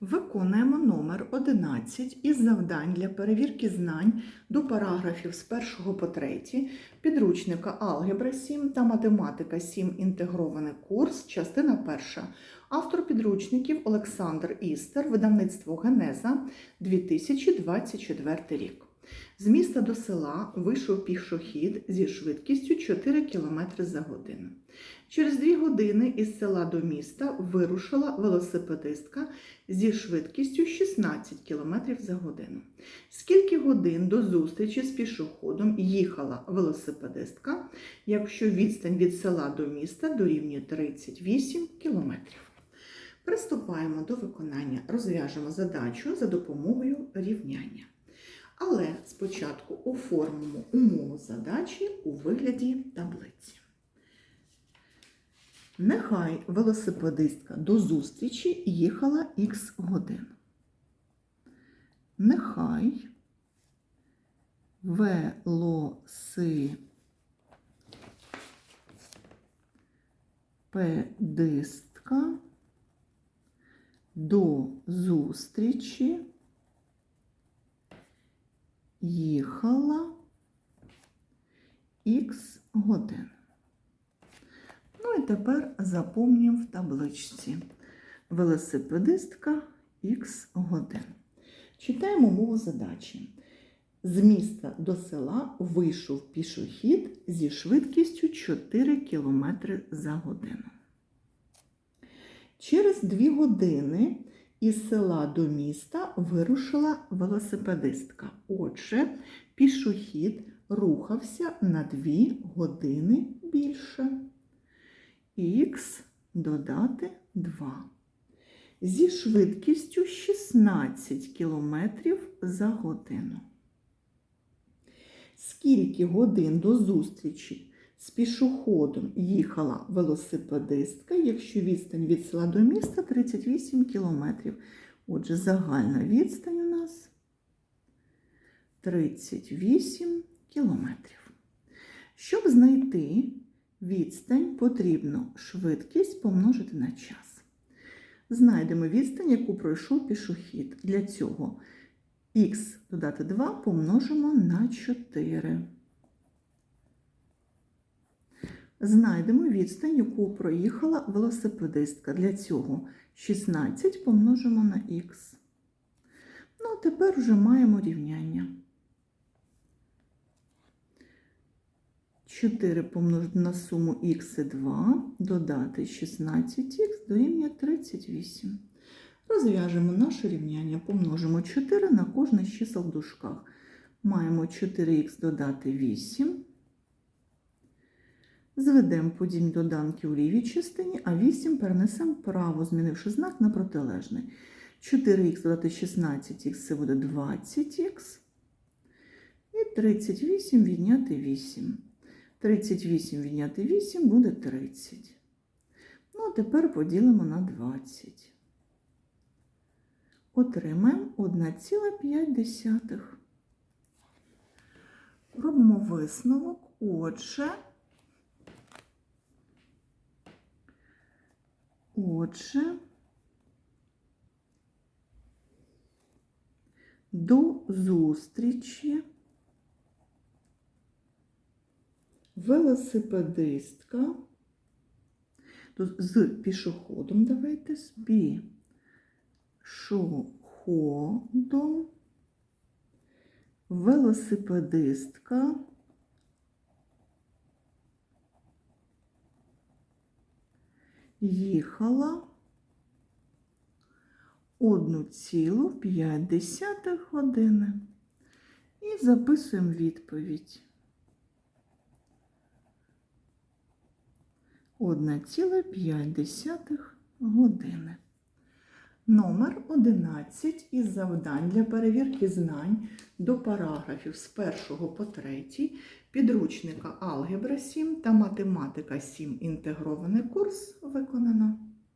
Виконуємо номер 11 із завдань для перевірки знань до параграфів з 1 по 3 підручника Алгебра 7 та Математика 7 інтегрований курс, частина 1. Автор підручників Олександр Істер, видавництво Генеза 2024 рік. З міста до села вийшов пішохід зі швидкістю 4 км за годину. Через дві години із села до міста вирушила велосипедистка зі швидкістю 16 км за годину. Скільки годин до зустрічі з пішоходом їхала велосипедистка, якщо відстань від села до міста дорівнює 38 км? Приступаємо до виконання. Розв'яжемо задачу за допомогою рівняння. Але спочатку оформимо умову задачі у вигляді таблиці. Нехай велосипедистка до зустрічі їхала х годин. Нехай велосипедистка до зустрічі їхала х годин. Ну і тепер заповнюємо в табличці. Велосипедистка х годин. Читаємо мову задачі. З міста до села вийшов пішохід зі швидкістю 4 км за годину. Через 2 години із села до міста вирушила велосипедистка. Отже, пішохід рухався на 2 години більше. Х додати 2. Зі швидкістю 16 км за годину. Скільки годин до зустрічі з пішоходом їхала велосипедистка, якщо відстань від села до міста 38 кілометрів. Отже, загальна відстань у нас 38 кілометрів. Щоб знайти відстань, потрібно швидкість помножити на час. Знайдемо відстань, яку пройшов пішохід. Для цього х додати 2 помножимо на 4. Знайдемо відстань, яку проїхала велосипедистка. Для цього 16 помножимо на х. Ну, а тепер вже маємо рівняння. 4 помножити на суму х і 2, додати 16х дорівнює 38. Розв'яжемо наше рівняння, помножимо 4 на кожне з чисел в дужках. Маємо 4х додати 8. Зведемо подібні доданки у лівій частині, а 8 перенесемо вправо, змінивши знак на протилежний. 4х додати 16х це буде 20х. І 38 відняти 8. 38 відняти 8 буде 30. Ну, а тепер поділимо на 20. Отримаємо 1,5. Робимо висновок. Отже, Отже, до зустрічі велосипедистка з пішоходом, давайте з пішоходом, велосипедистка їхала 1,5 години. І записуємо відповідь. 1,5 години. Номер 11 із завдань для перевірки знань до параграфів з 1 по 3 підручника Алгебра 7 та Математика 7 інтегрований курс виконано.